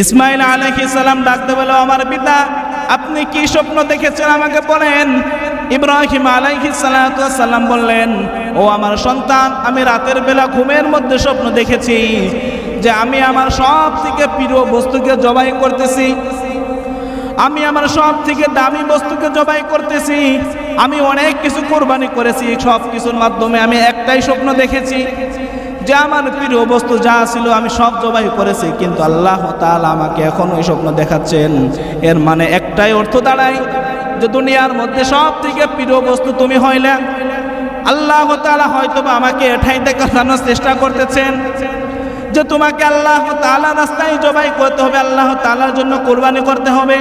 ইসমাইল আলাইহিস সালাম ডাকতে বলে, আমার পিতা, আপনি কি স্বপ্ন দেখেছেন? আমাকে বলেন। ইব্রাহিম সালাতু সালাম বললেন, ও আমার সন্তান, আমি রাতের বেলা ঘুমের মধ্যে স্বপ্ন দেখেছি যে আমি আমার সব থেকে প্রিয় বস্তুকে জবাই করতেছি। আমি আমার সব থেকে দামি বস্তুকে জবাই করতেছি। আমি অনেক কিছু কোরবানি করেছি। সব কিছুর মাধ্যমে আমি একটাই স্বপ্ন দেখেছি। যে আমার প্রিয় বস্তু যা ছিল আমি সব জবাই করেছি, কিন্তু আল্লাহ তাআলা আমাকে এখন ওই স্বপ্ন দেখাচ্ছেন। এর মানে একটাই অর্থ দাঁড়ায় যে দুনিয়ার মধ্যে সব থেকে প্রিয় বস্তু তুমি হইলে, আল্লাহ তাআলা হয়তো বা আমাকে এঠাই দেখানোর চেষ্টা করতেছেন যে তোমাকে আল্লাহ তাআলা রাস্তায় জবাই করতে হবে, আল্লাহ তালার জন্য কোরবানি করতে হবে।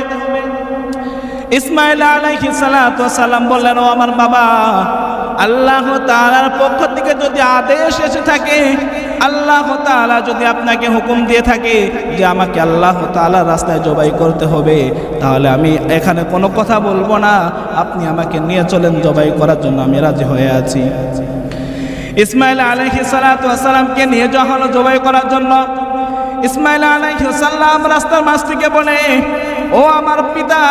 ইসমাইল আলাইহি সালাম বললেন, ও আমার বাবা আল্লাহ তাআলার পক্ষ থেকে যদি আদেশ এসে থাকে, আল্লাহ তাআলা যদি আপনাকে হুকুম দিয়ে থাকে যে আমাকে আল্লাহ তাআলার রাস্তায় জবাই করতে হবে, তাহলে আমি এখানে কোনো কথা বলব না। আপনি আমাকে নিয়ে চলেন জবাই করার জন্য আমি রাজি হয়ে আছি। ইসমাইল আলাইহি সালাতু সালামকে নিয়ে যাওয়া হলো জবাই করার জন্য, ইসমাইল আলাইহি সাল্লাম রাস্তার মাছ থেকে বলে ও আমার পিতা,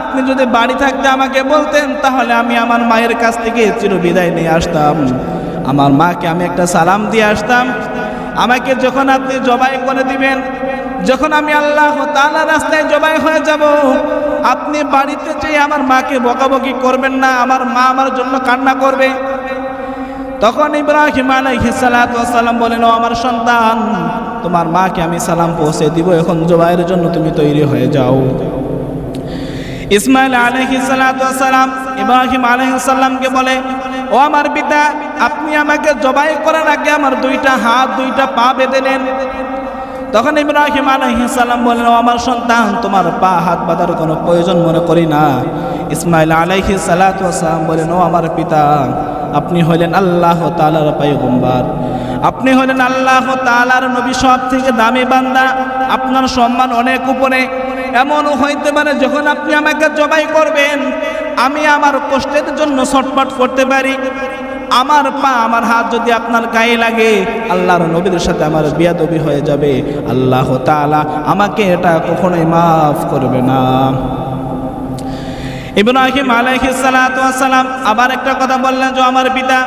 আপনি যদি বাড়ি থাকতে আমাকে বলতেন, তাহলে আমি আমার মায়ের কাছ থেকে চির বিদায় নিয়ে আসতাম। আমার মাকে আমি একটা সালাম দিয়ে আসতাম। আমাকে যখন আপনি জবাই করে দিবেন, যখন আমি আল্লাহ তাআলা রাস্তায় জবাই হয়ে যাব, আপনি বাড়িতে চেয়ে আমার মাকে বকাবকি করবেন না, আমার মা আমার জন্য কান্না করবে। তখন ইব্রাহিম আলাইহিস সালাম বলেন, ও আমার সন্তান তোমার মাকে আমি সালাম পৌঁছে দিব, এখন জবাইয়ের জন্য তুমি তৈরি হয়ে যাও। ইসমাইল সালাতু সালাম ইব্রাহিম আলাইহিস সালামকে বলে, ও আমার পিতা, আপনি আমাকে জবাই করার আগে আমার দুইটা হাত, দুইটা পা বেঁধে নেন। তখন ইব্রাহিম আলাইহিস সালাম বলেন ও আমার সন্তান, তোমার পা, হাত বাঁধার কোনো প্রয়োজন মনে করি না। ইসমাইল সালাতু সালাম বলেন ও আমার পিতা, আপনি হইলেন আল্লাহ তাআলার পয়গম্বর আপনি হলেন আল্লাহ তাআলার নবী সব থেকে দামি বান্দা, আপনার সম্মান অনেক উপরে। এমনও হইতে পারে যখন আপনি আমাকে জবাই করবেন, আমি আমার কষ্টের জন্য ছটপট করতে পারি। আমার পা, আমার হাত যদি আপনার গায়ে লাগে, আল্লাহর নবীর সাথে আমার বিয়াদবি হয়ে যাবে। আল্লাহ তাআলা আমাকে এটা কখনোই মাফ করবে না। ইব্রাহিম আলাইহিস সালাম আবার একটা কথা বললেন, যে আমার পিতা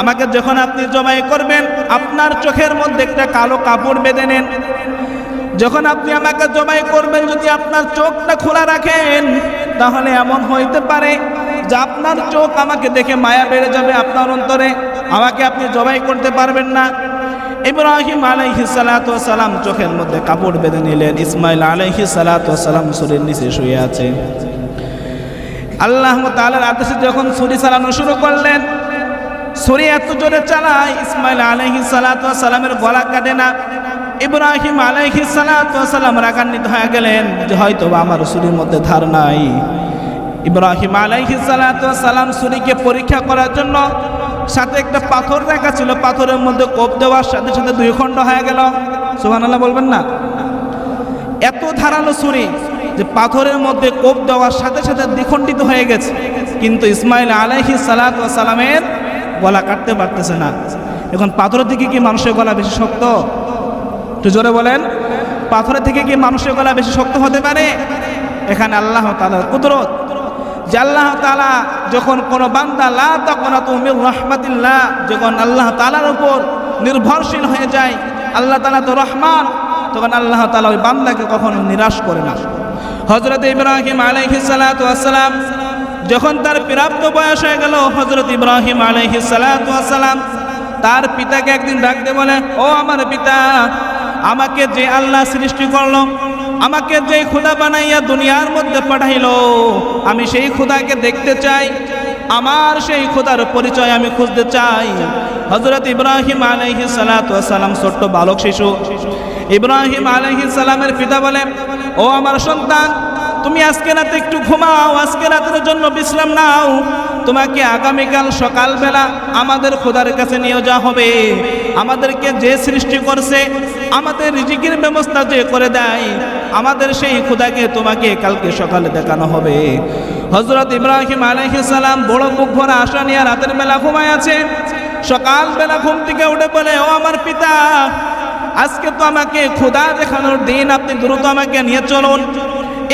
আমাকে যখন আপনি জবাই করবেন, আপনার চোখের মধ্যে একটা কালো কাপড় বেঁধে নেন। যখন আপনি আমাকে জবাই করবেন, যদি আপনার চোখটা খোলা রাখেন, তাহলে এমন হইতে পারে যে আপনার চোখ আমাকে দেখে মায়া বেড়ে যাবে আপনার অন্তরে। আমাকে আপনি জবাই করতে পারবেন না। ইব্রাহিম আলাইহি সালাম চোখের মধ্যে কাপড় বেঁধে নিলেন। ইসমাইল আলাইহি সালাম শরীর নিচে শুয়ে আছে। আল্লাহ তাআলার আদেশে যখন ছুরি চালানো শুরু করলেন ছুরি এত জোরে চালায়, ইসমাইল আলাইহি সালাতু সালামের গলা কাটে না। ইব্রাহিম আলাইহি সালাতু সালাম রাগান্বিত হয়ে গেলেন যে হয়তো আমার ছুরির মধ্যে ধার নাই। ইব্রাহিম আলাইহি সালাতু সালাম ছুরিকে পরীক্ষা করার জন্য সাথে একটা পাথর রাখা ছিল। পাথরের মধ্যে কোপ দেওয়ার সাথে সাথে দুই খণ্ড হয়ে গেল। সুবহানাল্লাহ বলবেন না? এত ধারালো ছুরি যে পাথরের মধ্যে কোপ দেওয়ার সাথে সাথে দ্বিখণ্ডিত হয়ে গেছে। কিন্তু ইসমাইল আলাইহি সালাত সালামের গলা কাটতে পারতেছে না। এখন পাথরের দিকে কি মানুষের গলা বেশি শক্ত? একটু জোরে বলেন। পাথরের থেকে কি মানুষের গলা বেশি শক্ত হতে পারে? এখানে আল্লাহ তালার কুদরত। যে আল্লাহ তালা যখন কোনো বান্দা, লা তখন রহমাতিল্লাহ, যখন আল্লাহ তালার উপর নির্ভরশীল হয়ে যায়, আল্লাহ তালা তো রহমান, তখন আল্লাহ তালা ওই বান্দাকে কখনো নিরাশ করে না। হজরত ইব্রাহিম আলাইহিসালাম যখন তার প্রাপ্ত বয়স হয়ে গেল হজরত ইব্রাহিম আলাইহিসালাম তার পিতাকে একদিন ডাকতে বলে, ও আমার পিতা, আমাকে যে আল্লাহ সৃষ্টি করল, আমাকে যে খুদা বানাইয়া দুনিয়ার মধ্যে পাঠাইলো, আমি সেই খুদাকে দেখতে চাই, আমার সেই খুদার পরিচয় আমি খুঁজতে চাই। হজরত ইব্রাহিম আলাইহি সালাম ছোট্ট বালক শিশু। ইব্রাহিম আলাইহি সালামের পিতা বলে, ও আমার সন্তান তুমি আজকে রাতে একটু ঘুমাও, আজকে রাতের জন্য বিশ্রাম নাও। তোমাকে আগামীকাল সকালবেলা আমাদের খোদার কাছে নিয়ে যাওয়া হবে। আমাদেরকে যে সৃষ্টি করছে, আমাদের রিজিকের ব্যবস্থা যে করে দেয়, আমাদের সেই খুদাকে তোমাকে কালকে সকালে দেখানো হবে। হজরত ইব্রাহিম আলাইহিস সালাম বড় বুক ভরা আশা নিয়ে রাতের বেলা ঘুমায় আছে। সকালবেলা ঘুম থেকে উঠে বলে, ও আমার পিতা, আজকে তো আমাকে খোদা দেখানোর দিন, আপনি দ্রুত আমাকে নিয়ে চলুন।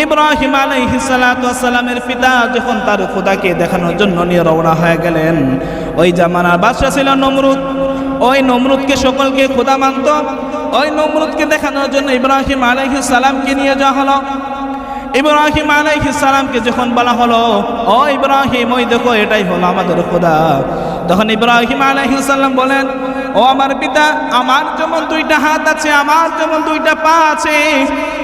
ইব্রাহিম আলাইহিসালামের পিতা যখন তার খোদাকে দেখানোর জন্য নিয়ে রওনা হয়ে গেলেন, ওই জামানার বাদশা ছিল নমরুদ। ওই নমরুদকে সকলকে খোদা মানত। ওই নমরুদকে দেখানোর জন্য ইব্রাহিম আলাইহিস সালামকে নিয়ে যাওয়া হলো। ইব্রাহিম আলাইহিস সালামকে যখন বলা হলো, ও ইব্রাহিম, ওই দেখো, এটাই হলো আমাদের খোদা। তখন ইব্রাহিম আলাইহিস সালাম বলেন, ও আমার পিতা, আমার যেমন দুইটা হাত আছে, আমার যেমন দুইটা পা আছে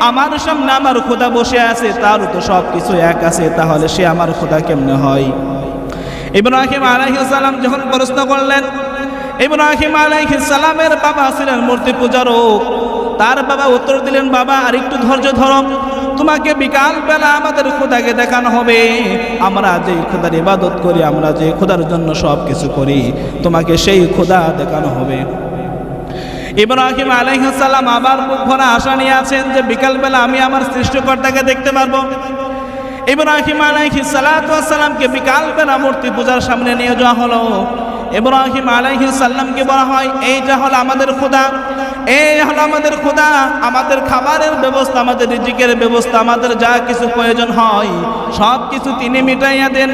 আমার সামনে আমার খোদা বসে আছে, তারও তো সব কিছু এক আছে, তাহলে সে আমার খোদা কেমনে হয়? ইব্রাহিম আলাইহিস সালাম যখন প্রশ্ন করলেন, ইব্রাহিম আলাইহিস সালামের বাবা ছিলেন মূর্তি পূজারক। তার বাবা উত্তর দিলেন, বাবা, আর একটু ধৈর্য ধরো। তোমাকে বিকাল বেলা আমাদের খোদাকে দেখানো হবে। আমরা যে খোদার ইবাদত করি, আমরা যে খোদার জন্য সব কিছু করি, তোমাকে সেই খোদা দেখানো হবে। ইব্রাহিম আলাইসাল্লাম আবার মুখ ভরা আশা নিয়ে আছেন যে বিকালবেলা আমি আমার সৃষ্টিকর্তাকে দেখতে পারব। ইব্রাহিম আলাইহি সালাতামকে বিকালবেলা মূর্তি পূজার সামনে নিয়ে যাওয়া হলো। ইব্রাহিম আলাইহি সাল্লামকে বলা হয়, এইটা হলো আমাদের খোদা এই হলো আমাদের খোদা আমাদের খাবারের ব্যবস্থা, আমাদের রিজিকের ব্যবস্থা, আমাদের যা কিছু প্রয়োজন হয়, সব কিছু তিনি মিটাইয়া দেন।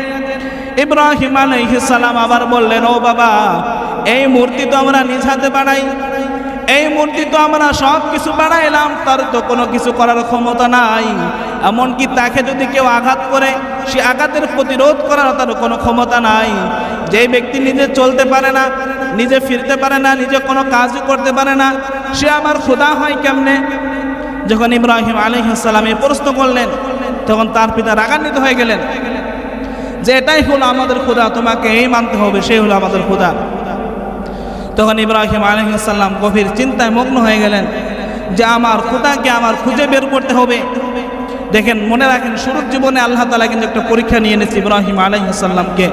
ইব্রাহিম আলাইহিস সালাম আবার বললেন, ও বাবা, এই মূর্তি তো আমরা নিজ হাতে বানাই। এই মূর্তি তো আমরা সব কিছু বানাইলাম, তার তো কোনো কিছু করার ক্ষমতা নাই। এমনকি তাকে যদি কেউ আঘাত করে, সে আঘাতের প্রতিরোধ করার তার কোনো ক্ষমতা নাই। যে ব্যক্তি নিজে চলতে পারে না, নিজে ফিরতে পারে না, নিজে কোনো কাজই করতে পারে না, সে আমার খোদা হয় কেমনে? যখন ইব্রাহিম আলহিসাল্লাম এই প্রশ্ন করলেন, তখন তার পিতা রাগান্বিত হয়ে গেলেন। যে এটাই হলো আমাদের খোদা তোমাকে এই মানতে হবে, সেই হলো আমাদের খোদা তখন ইব্রাহিম আলহিসাল্লাম গভীর চিন্তায় মগ্ন হয়ে গেলেন যে আমার খোদাকে আমার খুঁজে বের করতে হবে। দেখেন, মনে রাখেন, শুরুর জীবনে আল্লাহ তালা কিন্তু একটা পরীক্ষা নিয়ে এনেছে ইব্রাহিম আলহিসাল্লামকে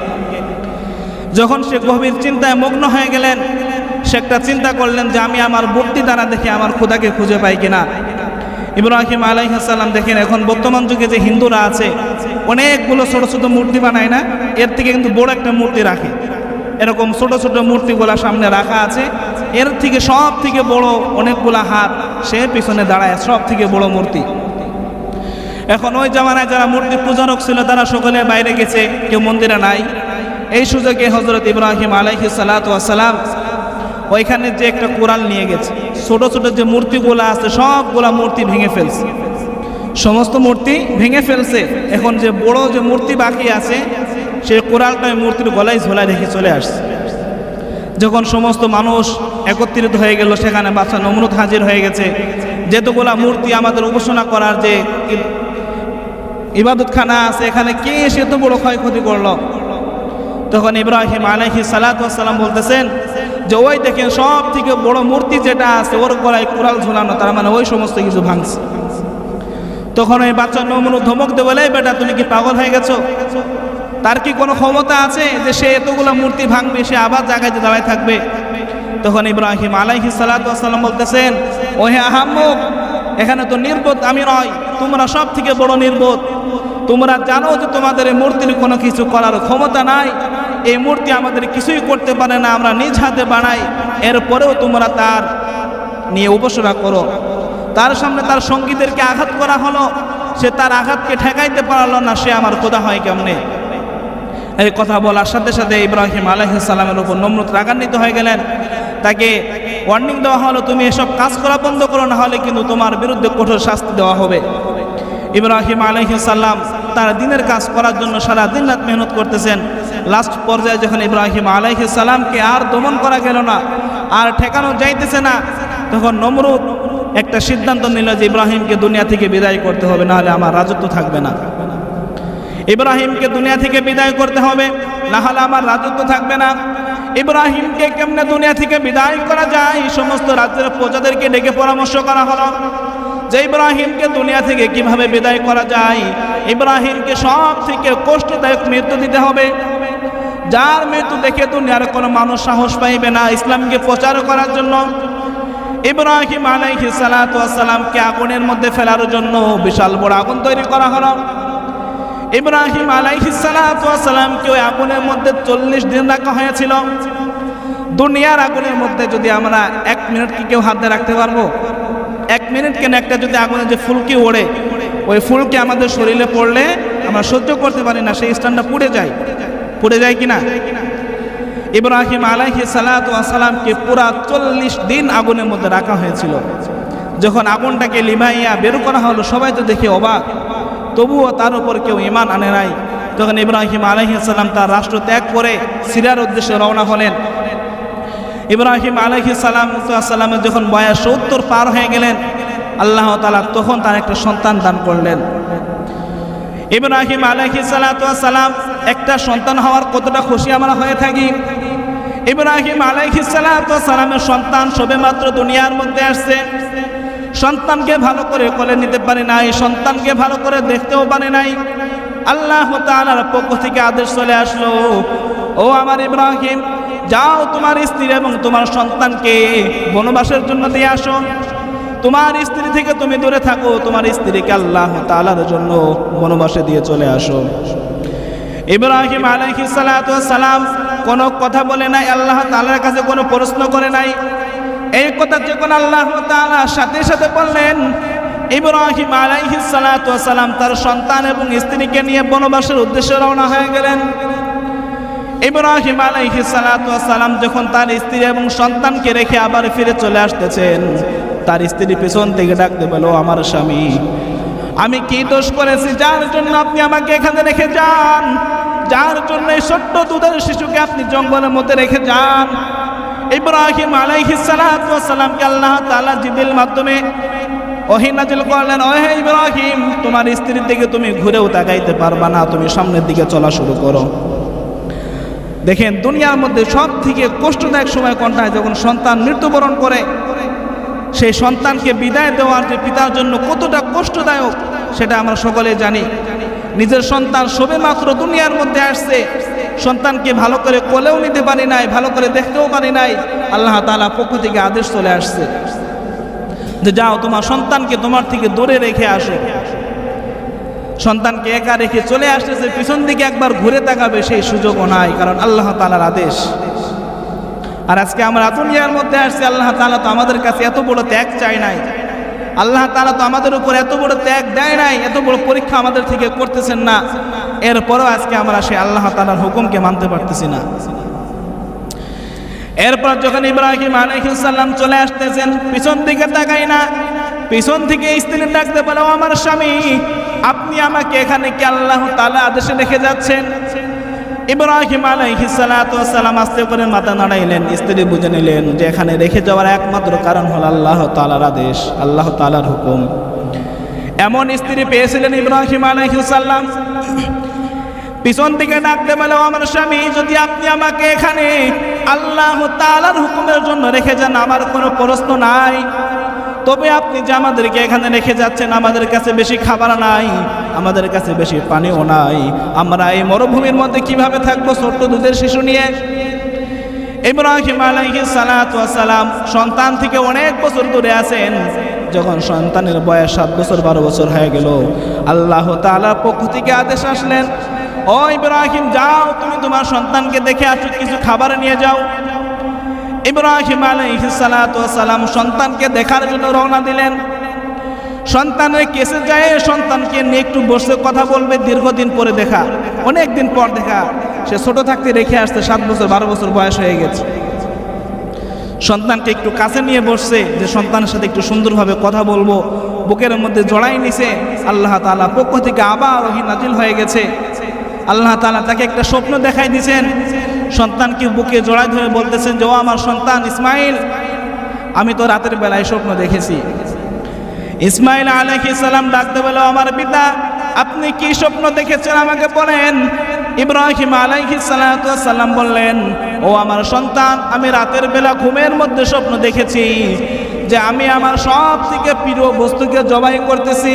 যখন সে গভীর চিন্তায় মগ্ন হয়ে গেলেন, সে একটা চিন্তা করলেন যে আমি আমার মূর্তি দ্বারা দেখে আমার খোদাকে খুঁজে পাই কিনা। ইব্রাহিম আলাইহাসাল্লাম দেখেন, এখন বর্তমান যুগে যে হিন্দুরা আছে, অনেকগুলো ছোট ছোট মূর্তি বানায় না? এর থেকে কিন্তু বড় একটা মূর্তি রাখে। এরকম ছোট ছোট মূর্তিগুলা সামনে রাখা আছে। এর থেকে সব থেকে বড় অনেকগুলা হাত সে পিছনে দাঁড়ায় সব থেকে বড় মূর্তি। এখন ওই জামানায় যারা মূর্তি পূজারক ছিল, তারা সকলে বাইরে গেছে, কেউ মন্দিরে নাই। এই সুযোগে হজরত ইব্রাহিম আলাইহি সালাম ওইখানে যে একটা কোরআন নিয়ে গেছে। ছোট ছোট যে মূর্তিগুলো আছে, সবগুলা মূর্তি ভেঙে ফেলছে। সমস্ত মূর্তি ভেঙে ফেলছে। এখন যে বড় যে মূর্তি বাকি আছে সেই কোরআনটা মূর্তির গলায় ঝোলায় রেখে চলে আসছে। যখন সমস্ত মানুষ একত্রিত হয়ে গেল, সেখানে বাচ্চা নমরুদ হাজির হয়ে গেছে। যেতগুলা মূর্তি আমাদের উপাসনা করার যে ইবাদতখানা আছে, এখানে কে এসে এত বড় ক্ষয়ক্ষতি করল? তখন ইব্রাহিম আলহি সালাতাম বলতেছেন যে, ওই দেখেন সব থেকে বড় মূর্তি যেটা আছে, ওর গলায় কোরাল ঝোলানো, তার মানে ওই সমস্ত কিছু ভাঙছে। তখন ওই বাচ্চা নমনু ধমক দেবলে বেটা, তুমি কি পাগল হয়ে গেছো? তার কি কোনো ক্ষমতা আছে যে সে এতগুলো মূর্তি ভাঙবে, সে আবার জায়গায় দাঁড়ায় থাকবে? তখন ইব্রাহিম আলাইহি সালাতাম বলতেছেন ও হে আহাম্মক, এখানে তো নির্বোধ আমি নয়, তোমরা সব থেকে বড় নির্বোধ। তোমরা জানো যে তোমাদের মূর্তির কোনো কিছু করার ক্ষমতা নাই। এই মূর্তি আমাদের কিছুই করতে পারে না, আমরা নিজ হাতে বানাই। এরপরেও তোমরা তার নিয়ে উপাসনা করো। তার সামনে তার সঙ্গীদেরকে আঘাত করা হলো। সে তার আঘাতকে ঠেকাইতে পারল না, সে আমার খোদা হয় কেমনে? এই কথা বলার সাথে সাথে ইব্রাহিম আলাইসাল্লামের উপর নম্রত রাগান্বিত হয়ে গেলেন। তাকে ওয়ার্নিং দেওয়া হলো, তুমি এসব কাজ করা বন্ধ করো, না হলে কিন্তু তোমার বিরুদ্ধে কঠোর শাস্তি দেওয়া হবে। ইব্রাহিম আলহিসাল্লাম তার দিনের কাজ করার জন্য সারা দিন রাত মেহনত করতেছেন। লাস্ট পর্যায়ে যখন ইব্রাহিম আলাইসাল্লামকে আর দমন করা গেল না, আর ঠেকানো যাইতেছে না, তখন নমরুদ একটা সিদ্ধান্ত নিল যে ইব্রাহিমকে দুনিয়া থেকে বিদায় করতে হবে নাহলে আমার রাজত্ব থাকবে না। ইব্রাহিমকে দুনিয়া থেকে বিদায় করতে হবে। নাহলে আমার রাজত্ব থাকবে না। ইব্রাহিমকে কেমনে দুনিয়া থেকে বিদায় করা যায়? এই সমস্ত রাজ্যের প্রজাদেরকে ডেকে পরামর্শ করা হলো যে ইব্রাহিমকে দুনিয়া থেকে কীভাবে বিদায় করা যায়? ইব্রাহিমকে সব থেকে কষ্টদায়ক মৃত্যু দিতে হবে। যার মৃত্যু দেখে দুনিয়ার কোনো মানুষ সাহস পাইবে না ইসলামকে প্রচার করার জন্য। ইব্রাহিম আলাইহি সালাতামকে আগুনের মধ্যে ফেলার জন্য বিশাল বড় আগুন তৈরি করা হলো। ইব্রাহিম আলাইহি সালাতামকে ওই আগুনের মধ্যে চল্লিশ দিন রাখা হয়েছিল। দুনিয়ার আগুনের মধ্যে যদি আমরা এক মিনিট কি কেউ হাত রাখতে পারব? এক মিনিট কেন একটা যদি আগুনে যে ফুলকি ওড়ে, ওই ফুলকি আমাদের শরীরে পড়লে আমরা সহ্য করতে পারি না, সেই স্থানটা পুড়ে যায়। পুড়ে যায় কিনা? ইব্রাহিম আলাইহি সালাতামকে পুরা চল্লিশ দিন আগুনের মধ্যে রাখা হয়েছিল। যখন আগুনটাকে লিমাইয়া বের করা হলো, সবাই তো দেখে অবাক। তবুও তার উপর কেউ ইমান আনে নাই। তখন ইব্রাহিম আলহিসাল্লাম তার রাষ্ট্র ত্যাগ করে সিরিয়ার উদ্দেশ্যে রওনা হলেন। ইব্রাহিম আলহি সালাম সাল্লামের যখন বয়স সত্তর পার হয়ে গেলেন, আল্লাহ তালা তখন তার একটা সন্তান দান করলেন। ইব্রাহিম আলহি সালাম, একটা সন্তান হওয়ার কতটা খুশি আমরা হয়ে থাকি? ইব্রাহিম আলহি সালামের সন্তান সবে মাত্র দুনিয়ার মধ্যে আসছে। সন্তানকে ভালো করে কোলে নিতে পারে নাই, সন্তানকে ভালো করে দেখতেও পারে নাই। আল্লাহ তাআলার পক্ষ থেকে আদেশ চলে আসলো, ও আমার ইব্রাহিম, যাও তোমার স্ত্রী এবং তোমার সন্তানকে বনবাসের জন্য দিয়ে আসো। তোমার স্ত্রী থেকে তুমি দূরে থাকো, তোমার স্ত্রীকে আল্লাহ তাআলার জন্য বনবাসে দিয়ে চলে আসো। ইব্রাহিম সালাম কোনো কথা বলে নাই, আল্লাহ তালার কাছে কোনো প্রশ্ন করে নাই। এই কথা যখন আল্লাহ তাআলা সাথে সাথে বললেন, ইব্রাহিম আলাইহিস সালাতু তার সন্তান এবং স্ত্রীকে নিয়ে বনবাসের উদ্দেশ্যে রওনা হয়ে গেলেন। ইব্রাহিম আলাইহিস সালাতু সালাম যখন তার স্ত্রী এবং সন্তানকে রেখে আবার ফিরে চলে আসতেছেন, তার স্ত্রী পেছন থেকে ডাকতে বলো আমার স্বামী, আমি কি দোষ করেছি? যার জন্য আপনি আমাকে এখানে রেখে যান? যার জন্য এই ছোট্ট দুধের শিশুকে আপনি জঙ্গলের মধ্যে রেখে যান? ইব্রাহিম আলাইহিস সালাতু সালামকে আল্লাহ তাআলা জিবরিল মাধ্যমে ওহি নাজিল করলেন, ওহে ইব্রাহিম, তোমার স্ত্রীর দিকে তুমি ঘুরেও তাকাইতে পারবা না, তুমি সামনের দিকে চলা শুরু করো। দেখেন, দুনিয়ার মধ্যে সব থেকে কষ্টদায়ক সময় কোনটা? যখন সন্তান মৃত্যুবরণ করে, সেই সন্তানকে বিদায় দেওয়ার যে পিতার জন্য কতটা কষ্টদায়ক, সেটা আমরা সকলে জানি। নিজের সন্তান সবে মাত্র দুনিয়ার মধ্যে আসছে সন্তানকে ভালো করে কোলেও নিতে পারি নাই, ভালো করে দেখতেও পারি নাই। আল্লাহ তালা পক্ষ থেকে আদেশ চলে আসছে যে যাও তোমার সন্তানকে তোমার থেকে দূরে রেখে আসো। সন্তানকে একা রেখে চলে আসতেছে, পিছন দিকে একবার ঘুরে তাকাবে সেই সুযোগও নাই, কারণ আল্লাহ তালার আদেশ। আর আজকে আমরা দুনিয়ার মধ্যে আসছি, আল্লাহ তালা তো আমাদের কাছে এত বড় ত্যাগ চাই নাই। আল্লাহ তালা তো আমাদের উপর এত বড় ত্যাগ দেয় নাই, এত বড় পরীক্ষা আমাদের থেকে করতেছেন না। এরপরও আজকে আমরা সেই আল্লাহ তালার হুকুমকে মানতে পারতেছি না। এরপর যখন ইব্রাহিম আলহিসাল্লাম চলে আসতেছেন, পিছন দিকে তাকাই না। পিছন থেকে স্ত্রী ডাকতে বলো আমার স্বামী, আপনি আমাকে এখানে কি আল্লাহ তালা আদেশে রেখে যাচ্ছেন? ইব্রাহিম আলাইহিসালাম আস্তে করে মাথা নাড়াইলেন। স্ত্রী বুঝে নিলেন যে এখানে রেখে যাওয়ার একমাত্র কারণ হল আল্লাহ তালার আদেশ, আল্লাহ তালার হুকুম। এমন স্ত্রী পেয়েছিলেন ইব্রাহিম আলাইহিসাল্লাম পিছন থেকে ডাকতে বলে আমার স্বামী, যদি আপনি আমাকে এখানে আল্লাহ তালার হুকুমের জন্য রেখে যান, আমার কোনো প্রশ্ন নাই। তবে আপনি যে আমাদেরকে এখানে রেখে যাচ্ছেন, আমাদের কাছে বেশি খাবার নাই, আমাদের কাছে বেশি পানিও নাই। আমরা এই মরুভূমির মধ্যে কীভাবে থাকব ছোট্ট দুধের শিশু নিয়ে? ইব্রাহিম আলাইহি সালাম সন্তান থেকে অনেক বছর দূরে আছেন। যখন সন্তানের বয়স সাত বছর, বারো বছর হয়ে গেল, আল্লাহ তাআলার পক্ষ থেকে আদেশ আসলেন ও ইব্রাহিম, যাও, তুমি তোমার সন্তানকে দেখে আসো, কিছু খাবার নিয়ে যাও। ইব্রাহিম সালাম সন্তানকে দেখার জন্য রওনা দিলেন। সন্তানের কেসে যায়, সন্তানকে নিয়ে একটু বসে কথা বলবে, দীর্ঘদিন পরে দেখা অনেক দিন পর দেখা। সে ছোট থাকতে রেখে আসতে সাত বছর, বারো বছর বয়স হয়ে গেছে। সন্তানকে একটু কাছে নিয়ে বসছে, যে সন্তানের সাথে একটু সুন্দরভাবে কথা বলব, বুকের মধ্যে জড়াই নিছে। আল্লাহ তালা পক্ষ থেকে আবার ওহি নাজিল হয়ে গেছে। আল্লাহ তালা তাকে একটা স্বপ্ন দেখাই দিয়েছেন। সন্তানকে বুকে জড়াই ধরে বলতেছেন যে, ও আমার সন্তান ইসমাইল, আমি তো রাতের বেলায় স্বপ্ন দেখেছি। ইসমাইল সালাম ডাকতে বলো আমার পিতা, আপনি কি স্বপ্ন দেখেছেন? আমাকে বলেন। ইব্রাহিম সালাম বললেন, ও আমার সন্তান, আমি রাতের বেলা ঘুমের মধ্যে স্বপ্ন দেখেছি যে, আমি আমার সব থেকে প্রিয় বস্তুকে জবাই করতেছি।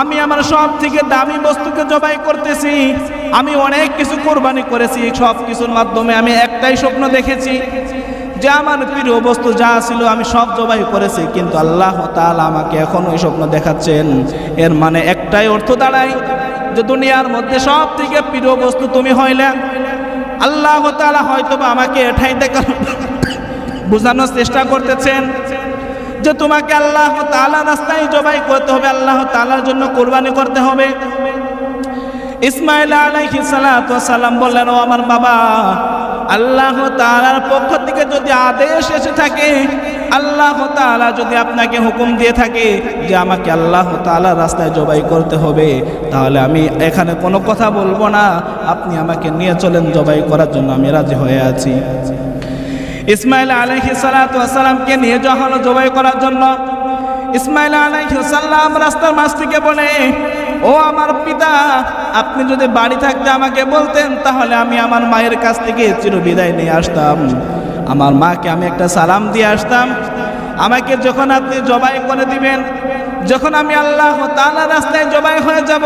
আমি আমার সব থেকে দামি বস্তুকে জবাই করতেছি। আমি অনেক কিছু কোরবানি করেছি সব কিছুর মাধ্যমে আমি একটাই স্বপ্ন দেখেছি যে আমার প্রিয় বস্তু যা ছিল আমি সব জবাই করেছি, কিন্তু আল্লাহ তাআলা আমাকে এখন ওই স্বপ্ন দেখাচ্ছেন। এর মানে একটাই অর্থ দাঁড়ায় যে দুনিয়ার মধ্যে সব থেকে প্রিয় বস্তু তুমি হইলে, আল্লাহ তালা হয়তো আমাকে এঠাই দেখা বোঝানোর চেষ্টা করতেছেন। যে তোমাকে আল্লাহ তাআলা রাস্তায় জবাই করতে হবে, আল্লাহ তালার জন্য কোরবানি করতে হবে। ইসমাইল আলাইহি সালাম বললেন, ও আমার বাবা, আল্লাহ তাআলার পক্ষ থেকে যদি আদেশ এসে থাকে, আল্লাহ তাআলা যদি আপনাকে হুকুম দিয়ে থাকে যে আমাকে আল্লাহ তাআলার রাস্তায় জবাই করতে হবে, তাহলে আমি এখানে কোনো কথা বলব না। আপনি আমাকে নিয়ে চলেন জবাই করার জন্য আমি রাজি হয়ে আছি। ইসমাইল আলাইহি সালাতু সালামকে নিয়ে যাওয়া জবাই করার জন্য। ইসমাইল আলাইহি সাল্লাম রাস্তার মাঝ থেকে বলে, ও আমার পিতা, আপনি যদি বাড়ি থাকতে আমাকে বলতেন, তাহলে আমি আমার মায়ের কাছ থেকে চির বিদায় নিয়ে আসতাম। আমার মাকে আমি একটা সালাম দিয়ে আসতাম। আমাকে যখন আপনি জবাই করে দিবেন, যখন আমি আল্লাহ তাআলা রাস্তায় জবাই হয়ে যাব,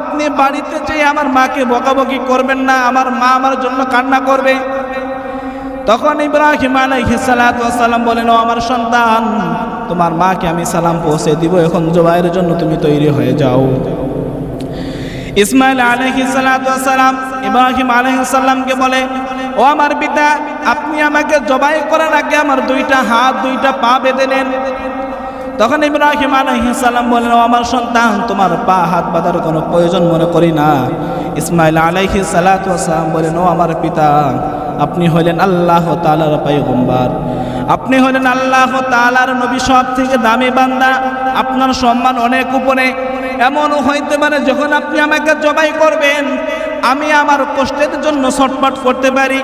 আপনি বাড়িতে যেয়ে আমার মাকে বকাবকি করবেন না। আমার মা আমার জন্য কান্না করবে। তখন ইব্রাহিম আলাইহিস সালাতু সালাম বলেন, ও আমার সন্তান, তোমার মাকে আমি সালাম পৌঁছে দিব, এখন জবাইয়ের জন্য তুমি তৈরি হয়ে যাও। ইসমাইল আলাইহিস সালাতু সালাম ইব্রাহিম আলাইহিস সালামকে বলে, ও আমার পিতা, আপনি আমাকে জবাই করার আগে আমার দুইটা হাত, দুইটা পা বেঁধে নেন। তখন ইব্রাহিম আলাইহিস সালাম বলেন, ও আমার সন্তান, তোমার পা হাত বাঁধার কোনো প্রয়োজন মনে করি না। ইসমাইল আলাইহিস সালাতু সালাম বলেন, ও আমার পিতা, আপনি হলেন আল্লাহ তাআলার পয়গম্বর। আপনি হলেন আল্লাহ তাআলার নবী সব থেকে দামি বান্দা। আপনার সম্মান অনেক উপরে। এমন হইতে পারে যখন আপনি আমাকে জবাই করবেন, আমি আমার কষ্টের জন্য ছটপট করতে পারি।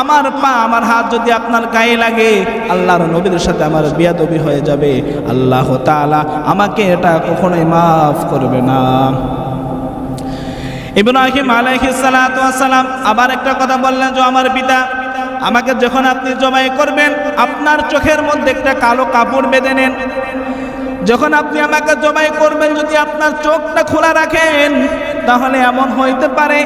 আমার পা, আমার হাত যদি আপনার গায়ে লাগে, আল্লাহর নবীর সাথে আমার বিয়াদবি হয়ে যাবে। আল্লাহ তাআলা আমাকে এটা কখনোই মাফ করবে না। ইব্রাহিম আলাইহিস সালাতু সালাম আবার একটা কথা বললেন, যে আমার পিতা, আমাকে যখন আপনি জবাই করবেন, আপনার চোখের মধ্যে একটা কালো কাপড় বেঁধে নেন। যখন আপনি আমাকে জবাই করবেন, যদি আপনার চোখটা খোলা রাখেন, তাহলে এমন হইতে পারে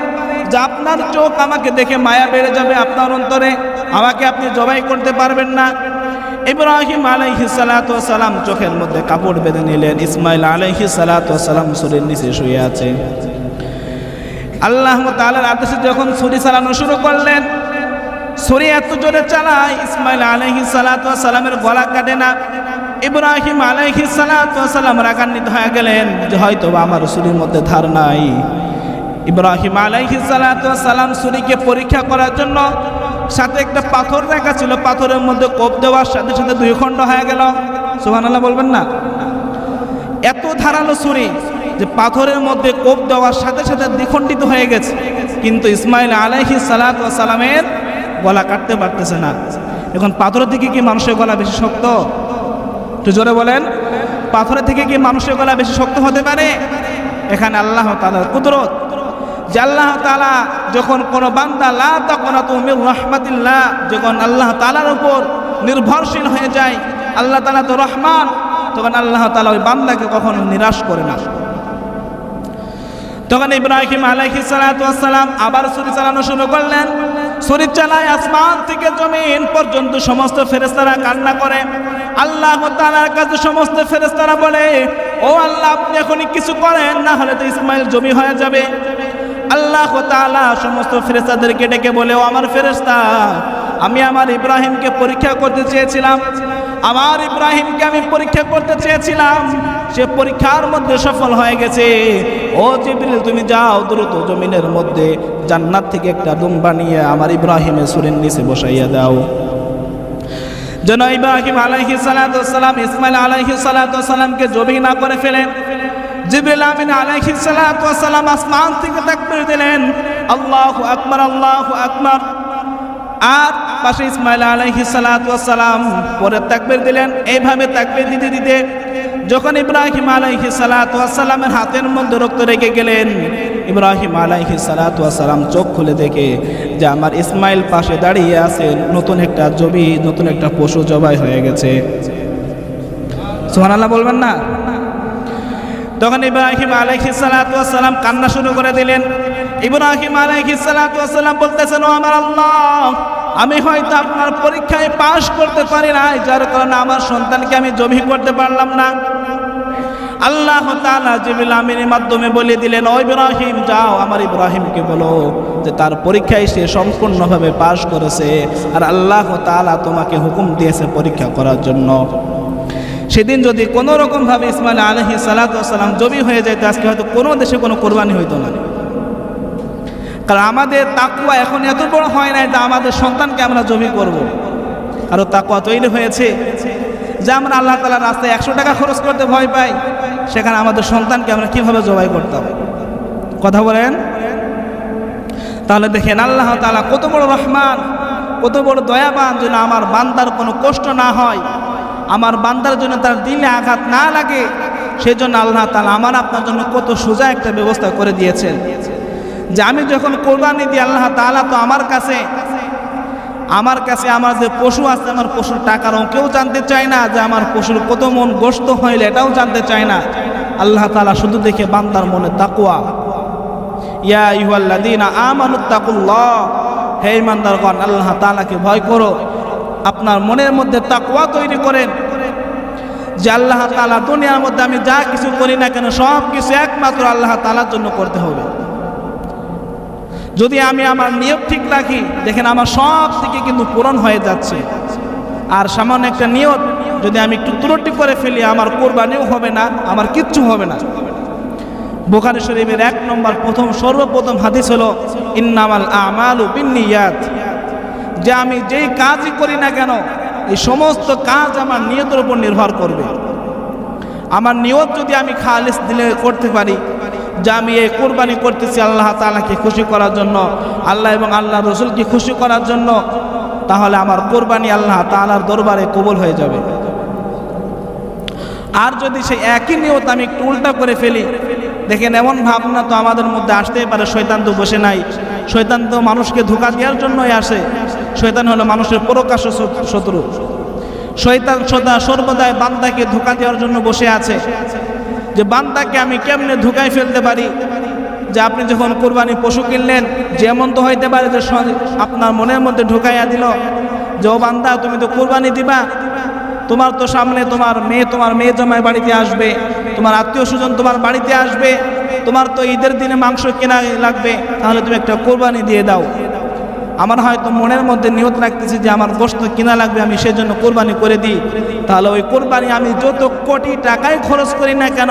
যে আপনার চোখ আমাকে দেখে মায়া বেড়ে যাবে আপনার অন্তরে। আমাকে আপনি জবাই করতে পারবেন না। ইব্রাহিম আলাইহি সালাম চোখের মধ্যে কাপড় বেঁধে নিলেন। ইসমাইল আলাইহি সালাম শরীর নিচে শুয়ে আছে। আল্লাহ তাআলার আদেশে যখন ছুরি চালানো শুরু করলেন, ছুরি এত জোরে চালায়, ইসমাইল সালাতু সালামের গলা কাটে না। ইব্রাহিম সালাতু সালাম রাগান্বিত হয়ে গেলেন, যে হয়তো আমার ছুরির মধ্যে ধার নাই। ইব্রাহিম সালাতু সালাম ছুরিকে পরীক্ষা করার জন্য সাথে একটা পাথর রাখা ছিল, পাথরের মধ্যে কোপ দেওয়ার সাথে সাথে দুই খণ্ড হয়ে গেল। সুবহানাল্লাহ বলবেন না? এত ধারালো ছুরি যে পাথরের মধ্যে কোপ দেওয়ার সাথে সাথে দ্বিখণ্ডিত হয়ে গেছে। কিন্তু ইসমাইল আলাইহি সালাত সালামের গলা কাটতে পারতেছে না। এখন পাথরের থেকে কি মানুষের গলা বেশি শক্ত? একটু জোরে বলেন। পাথরের থেকে কি মানুষের গলা বেশি শক্ত হতে পারে? এখানে আল্লাহ তালার কুদরত। যে আল্লাহ তালা যখন কোনো বান্দা, লা তখনা তুমি রহমাতিল্লাহ, যখন আল্লাহ তালার উপর নির্ভরশীল হয়ে যায়, আল্লাহ তালা তো রহমান। তখন আল্লাহ তালা ওই বান্দাকে কখনো নিরাশ করে না। তখন ইব্রাহিম আলাইহি সালাম আবার ছুরি চালানো শুরু করলেন। ছুরি চালায় আসমান থেকে জমিন পর্যন্ত সমস্ত ফেরেস্তারা কান্না করে। আল্লাহ তাআলার কাছে সমস্ত ফেরেস্তারা বলে, ও আল্লাহ, আপনি এখনই কিছু করেন, না হলে তো ইসমাইল জমি হয়ে যাবে। আল্লাহ তাআলা সমস্ত ফেরেস্তাদেরকে ডেকে বলে, ও আমার ফেরেস্তা আমি আমার ইব্রাহিমকে পরীক্ষা করতে চেয়েছিলাম। আমার ইব্রাহিমকে আমি পরীক্ষা করতে চেয়েছিলাম। সে পরীক্ষার মধ্যে সফল হয়ে গেছে। ও জিবরিল, তুমি যাও দ্রুত জমিনের মধ্যে জান্নাত থেকে একটা ডুম বানিয়ে আমার ইব্রাহিমের সুরের নিচে বসাইয়া দাও। যেন ইব্রাহিম আলাইহি সালাম ইসমাইল আলাইহি সালামকে জমি না করে ফেলেন জিবরিল আমিন আলাইহি সালাম আসমান থেকে দিলেন। আল্লাহু আকবার, আল্লাহু আর পাশে ইসমাইল সালাম পরে তাকবীর দিলেন। এইভাবে তাকবীর দিতে দিতে যখন ইব্রাহিম আলাইহি সালামের হাতের মধ্যে রক্ত রেখে গেলেন, ইব্রাহিম আলাইহি সালাম চোখ খুলে দেখে যে আমার ইসমাইল পাশে দাঁড়িয়ে আছে, নতুন একটা জমি, নতুন একটা পশু জবাই হয়ে গেছে। সোহানাল্লাহ বলবেন না? তখন ইব্রাহিম আলাইহি সালাম কান্না শুরু করে দিলেন। ইব্রাহিম আলাইহি সালাম বলতেছেন, ও আমার আল্লাহ আমি হয়তো আপনার পরীক্ষায় পাশ করতে পারি নাই, যার কারণে আমার সন্তানকে আমি জমি করতে পারলাম না। আল্লাহ জিবরিল আমিনের মাধ্যমে বলে দিলেন, ও ইব্রাহিম, যাও, আমার ইব্রাহিমকে বলো যে তার পরীক্ষায় সে সম্পূর্ণভাবে পাশ করেছে আর আল্লাহ তালা তোমাকে হুকুম দিয়েছে পরীক্ষা করার জন্য। সেদিন যদি কোনো রকমভাবে ইসমাইল আলহি সালাতাম জমি হয়ে যেত আজকে হয়তো কোনো দেশে কোনো কোরবানি হইতো না। কারণ আমাদের তাকুয়া এখন এত বড় হয় নাই যে আমাদের সন্তানকে আমরা জমি করব। আরও তাকুয়া তৈরি হয়েছে যে আমরা আল্লাহ তালার রাস্তায় একশো টাকা খরচ করতে ভয় পাই, সেখানে আমাদের সন্তানকে আমরা কীভাবে জবাই করতাম কথা বলেন? তাহলে দেখেন আল্লাহ তালা কত বড় রহমান, কত বড় দয়াবান যেন আমার বান্দার কোনো কষ্ট না হয়, আমার বান্দার জন্য তার দিলে আঘাত না লাগে সেই জন্য আল্লাহ তালা আমার আপনার জন্য কত সোজা একটা ব্যবস্থা করে দিয়েছেন। যে আমি যখন কোরবানি দিই, আল্লাহ তালা তো আমার কাছে আমার কাছে আমার যে পশু আছে, আমার পশুর টাকার কেউ জানতে চায় না, যে আমার পশুর কত মন গোস্ত হইলে এটাও জানতে চায় না। আল্লাহ তালা শুধু দেখে বান্দার মনে তাকুয়া ইয়া ইহুয়াল্লাদিনা আমানুত্তাকুল্লাহ হে ইমানদারগণ আল্লাহ তালাকে ভয় করো। আপনার মনের মধ্যে তাকুয়া তৈরি করেন। যে আল্লাহ তাআলা দুনিয়ার মধ্যে আমি যা কিছু করি না কেন সব কিছু একমাত্র আল্লাহ তালার জন্য করতে হবে। যদি আমি আমার নিয়ত ঠিক রাখি, দেখেন আমার সব থেকে কিন্তু পূরণ হয়ে যাচ্ছে। আর সামান্য একটা নিয়ত, যদি আমি একটু ত্রুটি করে ফেলি, আমার কোরবানিও হবে না, আমার কিচ্ছু হবে না। বোখারি শরীফের এক নম্বর প্রথম সর্বপ্রথম হাদিস হলো, ইন্নামাল আমালু বিন্নিয়াত। যে আমি যেই কাজই করি না কেন, এই সমস্ত কাজ আমার নিয়তের উপর নির্ভর করবে। আমার নিয়ত যদি আমি খালিস দিলে করতে পারি যে আমি এই কোরবানি করতেছি, আল্লাহ তালাকে খুশি করার জন্য, আল্লাহ এবং আল্লাহ রসুলকে খুশি করার জন্য, তাহলে আমার কোরবানি আল্লাহ তালার দরবারে কবুল হয়ে যাবে। আর যদি সেই একই নিয়ত আমি একটু উল্টা করে ফেলি, দেখেন এমন ভাবনা তো আমাদের মধ্যে আসতেই পারে শৈতান তো বসে নাই। শৈতান তো মানুষকে ধোকা দেওয়ার জন্যই আসে। শৈতান হলো মানুষের প্রকাশ্য শত্রু। শৈতান সদা সর্বদাই বান্দাকে ধোকা দেওয়ার জন্য বসে আছে। যে বান্দাকে আমি কেমনে ধোকায় ফেলতে পারি? যে আপনি যখন কোরবানি পশু কিনলেন যেমন তো হইতে পারে যে আপনার মনের মধ্যে ঢুকাইয়া দিল, যে ও বান্দা, তুমি তো কোরবানি দিবা। তোমার তো সামনে তোমার মেয়ে তোমার মেয়ে জমায় বাড়িতে আসবে, তোমার আত্মীয় স্বজন তোমার বাড়িতে আসবে, তোমার তো ঈদের দিনে মাংস কেনা লাগবে, তাহলে তুমি একটা কোরবানি দিয়ে দাও। আমার হয়তো মনের মধ্যে নিয়ত রাখতেছি যে আমার গোস্ত কিনা লাগবে, আমি সেজন্য কোরবানি করে দিই। তাহলে ওই কোরবানি আমি যত কোটি টাকায় খরচ করি না কেন,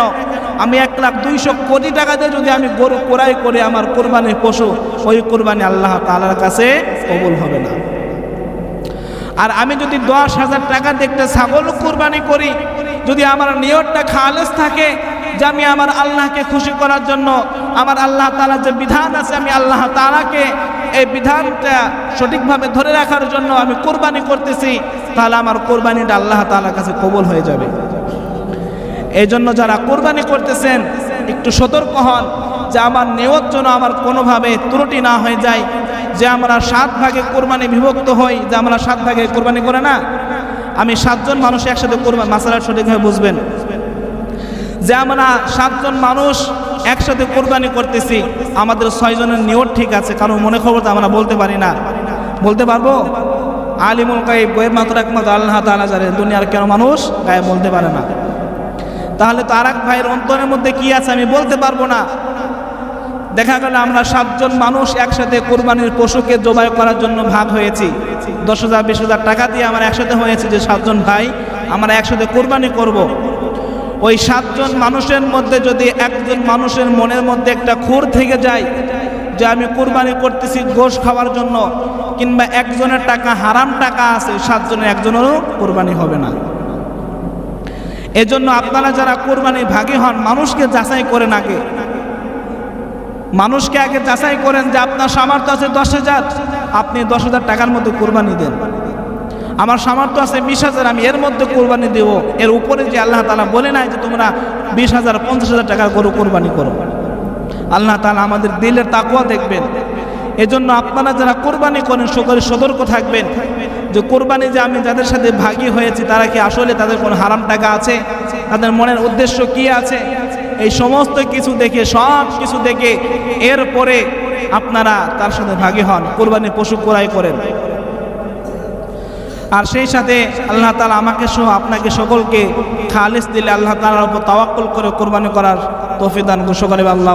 আমি এক লাখ দুইশো কোটি টাকা দিয়ে যদি আমি গরু কোরাই করে আমার কোরবানির পশু, ওই কোরবানি আল্লাহ তালার কাছে কবুল হবে না। আর আমি যদি দশ হাজার টাকা দেখতে ছাগল কোরবানি করি, যদি আমার নিয়তটা খালেস থাকে, যে আমি আমার আল্লাহকে খুশি করার জন্য, আমার আল্লাহ তালার যে বিধান আছে, আমি আল্লাহ তালাকে এই বিধানটা সঠিকভাবে ধরে রাখার জন্য আমি কোরবানি করতেছি, তাহলে আমার কোরবানিটা আল্লাহ তালার কাছে কবল হয়ে যাবে। এই জন্য যারা কোরবানি করতেছেন, একটু সতর্ক হন যে আমার নেওয়ার জন্য আমার কোনোভাবে ত্রুটি না হয়ে যায়, যে আমরা সাত ভাগে কোরবানি বিভক্ত হই, যে আমরা সাত ভাগে কোরবানি করে না। আমি সাতজন মানুষ একসাথে কোরবানি মাসালা সঠিকভাবে বুঝবেন। যে আমরা সাতজন মানুষ একসাথে কোরবানি করতেছি, আমাদের ছয়জনের নিয়ত ঠিক আছে, কারণ মনে খবর তো আমরা বলতে পারি না। বলতে পারব? আলিমুল গোয়েব মাত্র একমাত্র আল্লাহ তালা জানে, দুনিয়ার কেন মানুষ গায়ে বলতে পারে না। তাহলে তো আর ভাইয়ের অন্তরের মধ্যে কি আছে আমি বলতে পারব না। দেখা গেল আমরা সাতজন মানুষ একসাথে কোরবানির পশুকে জবাই করার জন্য ভাগ হয়েছি। দশ হাজার, বিশ হাজার টাকা দিয়ে আমার একসাথে হয়েছে যে সাতজন ভাই, আমরা একসাথে কোরবানি করব। ওই সাতজন মানুষের মধ্যে যদি একজন মানুষের মনের মধ্যে একটা খুর থেকে যায় যে আমি কোরবানি করতেছি গোশ খাওয়ার জন্য, কিংবা একজনের টাকা, হারাম টাকা আছে, সাতজনের একজনেরও কোরবানি হবে না। এজন্য আপনারা যারা কোরবানি ভাগী হন, মানুষকে যাচাই করেন আগে মানুষকে আগে যাচাই করেন যে আপনার সামর্থ্য আছে দশ হাজার, আপনি দশ হাজার টাকার মধ্যে কোরবানি দেন। আমার সামর্থ্য আছে বিশ হাজার, আমি এর মধ্যে কোরবানি দেবো। এর উপরে যে আল্লাহ তালা বলে নাই যে তোমরা বিশ হাজার, পঞ্চাশ হাজার টাকা গরু কোরবানি করো। আল্লাহ তালা আমাদের দিলের তাকুয়া দেখবেন। এজন্য আপনারা যারা কোরবানি করেন, সকলে সতর্ক থাকবেন। যে কোরবানি যে আমি যাদের সাথে ভাগী হয়েছি, তারা কি আসলে তাদের কোনো হারাম টাকা আছে? তাদের মনের উদ্দেশ্য কি আছে? এই সমস্ত কিছু দেখে, সব কিছু দেখে, এরপরে আপনারা তার সাথে ভাগী হন, কোরবানি পশু ক্রয় করেন। আর সেই সাথে আল্লাহ তালা আমাকে সহ আপনাকে সকলকে খালিস দিলে আল্লাহ তালার উপর তাওয়াক্কুল করে কোরবানি করার তৌফিক দান ঘোষণা আল্লাহ